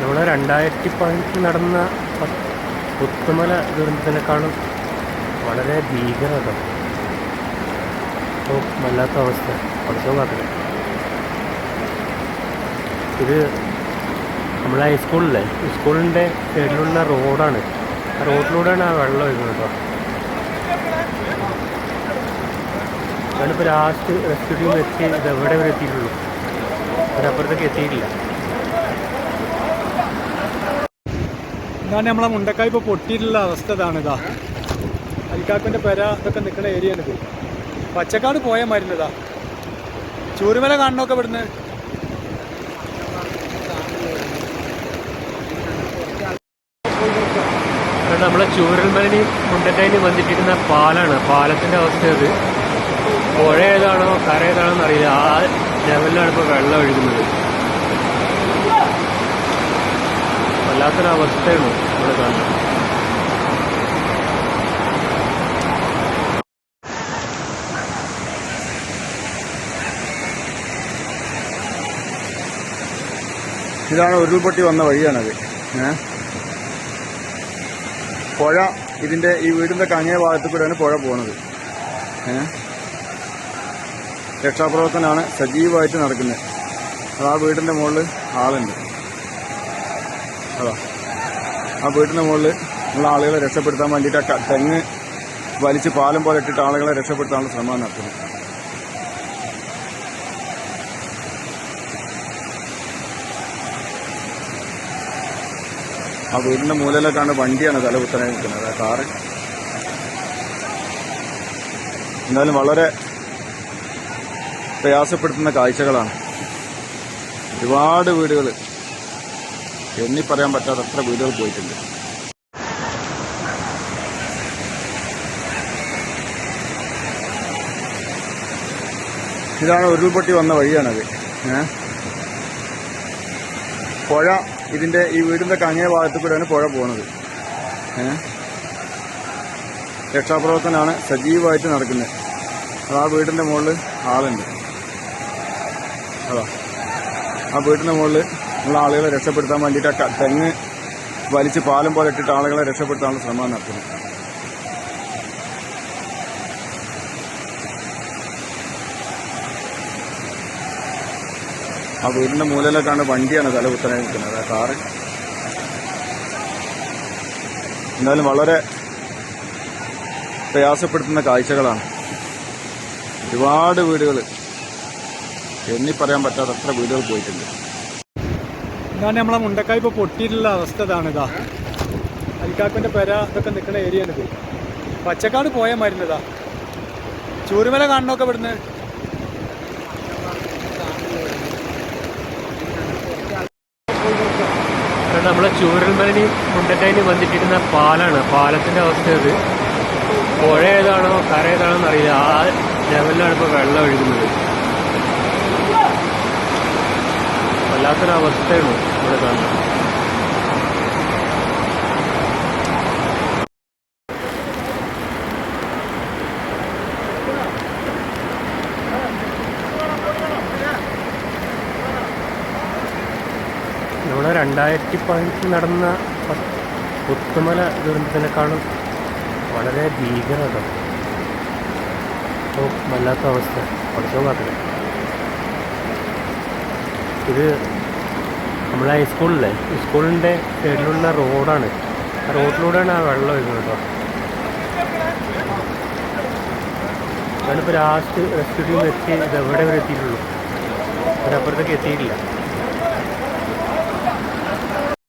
രണ്ടായിരത്തി പതിനെട്ടിൽ നടന്ന പുത്തുമല ദുരന്തത്തിനേക്കാളും വളരെ ഭീകരത. വല്ലാത്ത അവസ്ഥ. കുറച്ചോ കാത്തില്ല ഇത് നമ്മളെ ഹൈസ്കൂളിലെ സ്കൂളിന്റെ സൈഡിലുള്ള റോഡാണ് ആ റോഡിലൂടെയാണ് ആ വെള്ളം ഒഴുകുന്നത് കേട്ടോ. ഞാനിപ്പോൾ ലാസ്റ്റ് റെസ്ക്യൂ ടീം എത്തി ഇത് എവിടെ വരെ എത്തിയിട്ടുള്ളൂ? അതിനപ്പുറത്തേക്ക് എത്തിയിട്ടില്ല. ഇതാണ് നമ്മളെ മുണ്ടക്കായ് ഇപ്പോൾ പൊട്ടിയിട്ടുള്ള അവസ്ഥ ഇതാണ് ഇതാ. അലിക്കാക്കന്റെ പെര ഇതൊക്കെ നിൽക്കുന്ന ഏരിയ ഇത്. പച്ചക്കാട് പോയ മരുന്നതാ ചൂരുമല കാണണമൊക്കെ ഇവിടുന്ന്. നമ്മളെ ചൂരൽമലനി മുണ്ടക്കായി വന്നിട്ടിരുന്ന പാലാണ്. പാലത്തിന്റെ അവസ്ഥ അത്. പുഴ ഏതാണോ കര ഏതാണോ എന്നറിയില്ല. ആ ലെവലിലാണ് ഇപ്പോൾ വെള്ളം ഒഴുകുന്നത്. വല്ലാത്തൊരവസ്ഥയാണ് ഇവിടെ കാണുന്നത്. ഇതാണ് ഉരുൾപൊട്ടി വന്ന വഴിയാണത്? പുഴ ഇതിന്റെ ഈ വീടിന്റെ കങ്ങേ ഭാഗത്ത് കൂടെയാണ് പുഴ പോകുന്നത്? രക്ഷാപ്രവർത്തനമാണ് സജീവമായിട്ട് നടക്കുന്നത്. ആ വീടിന്റെ മുകളിൽ ആളുണ്ട്. അതാ. ആ വീട്ടിന്റെ മുകളിൽ നമ്മൾ ആളുകളെ രക്ഷപ്പെടുത്താൻ വേണ്ടിയിട്ട് ആ തെങ്ങ് വലിച്ച് പാലം പോലെ ഇട്ടിട്ട് ആളുകളെ രക്ഷപ്പെടുത്താനുള്ള ശ്രമം നടത്തുന്നു. ആ വീടിന്റെ മൂലയിലേക്കാണ് വണ്ടിയാണ് തല കുത്തനെ നിൽക്കുന്നത്. ആ കാറ്. എന്തായാലും വളരെ പ്രയാസപ്പെടുത്തുന്ന കാഴ്ചകളാണ്. ഒരുപാട് വീടുകൾ എണ്ണി പറയാൻ പറ്റാത്ത അത്ര വീടുകൾ പോയിട്ടുണ്ട്. ഇതാണ് ഉരുൾപൊട്ടി വന്ന വഴിയാണത്. പുഴ ഇതിന്റെ ഈ വീടിന്റെ കങ്ങേ ഭാഗത്ത് കൂടെയാണ് പുഴ പോകുന്നത്? രക്ഷാപ്രവർത്തനമാണ് സജീവമായിട്ട് നടക്കുന്നത്. അത് ആ വീടിന്റെ മുകളിൽ ആളുണ്ട്. അതാ. ആ വീടിന്റെ മുകളിൽ ഉള്ള ആളുകളെ രക്ഷപ്പെടുത്താൻ വേണ്ടിയിട്ട് തെങ്ങ് വലിച്ച് പാലം പോലെ ഇട്ടിട്ട് ആളുകളെ രക്ഷപ്പെടുത്താനുള്ള ശ്രമം നടത്തുന്നു. ആ വീടിന്റെ മൂലയിലേക്കാണ് വണ്ടിയാണ് തല നിൽക്കുന്നത്. ആ കാറ്. എന്തായാലും വളരെ പ്രയാസപ്പെടുത്തുന്ന കാഴ്ചകളാണ്. ഒരുപാട് വീടുകൾ എണ്ണി പറയാൻ പറ്റാത്ത അത്ര വീടുകൾ പോയിട്ടുണ്ട്. ഇതാണ് നമ്മളെ മുണ്ടക്കായ് ഇപ്പോൾ പൊട്ടിയിട്ടുള്ള അവസ്ഥ ഇതാണ് ഇതാ. അരിക്കാക്കിന്റെ പെര ഇതൊക്കെ നിൽക്കുന്ന ഏരിയ ആണിത് പച്ചക്കാട് പോയ മരുന്നതാ ചൂരുമല കാണണമൊക്കെ ഇവിടുന്ന്. നമ്മളെ ചൂരൽമലനി മുണ്ടക്കായിന് വന്നിട്ടിരുന്ന പാലാണ്. പാലത്തിന്റെ അവസ്ഥ ഇത്. പുഴ ഏതാണോ കര ഏതാണോ എന്നറിയില്ല. ആ ലെവലിലാണ് ഇപ്പോൾ വെള്ളം ഒഴുകുന്നത്. വല്ലാത്തൊരവസ്ഥയാണ് ഇവിടെ കാണുന്നത്. നമ്മുടെ രണ്ടായിരത്തി പതിനെട്ടിൽ നടന്ന പുത്തുമല ദുരന്തത്തിനേക്കാളും വളരെ ഭീകരത. വല്ലാത്ത അവസ്ഥ. പഠിച്ചോ കാത്തില്ല ഇത് നമ്മളെ ഹൈസ്കൂളിലെ സ്കൂളിന്റെ സൈഡിലുള്ള റോഡാണ് ആ റോഡിലൂടെയാണ് ആ വെള്ളം ഒഴുകുന്നത് കേട്ടോ ഞാനിപ്പോൾ ലാസ്റ്റ് റെസ്ക്യൂ ടീം എത്തി ഇത് എവിടെ വരെ എത്തിയിട്ടുള്ളൂ? അതിനപ്പുറത്തേക്ക് എത്തിയിട്ടില്ല.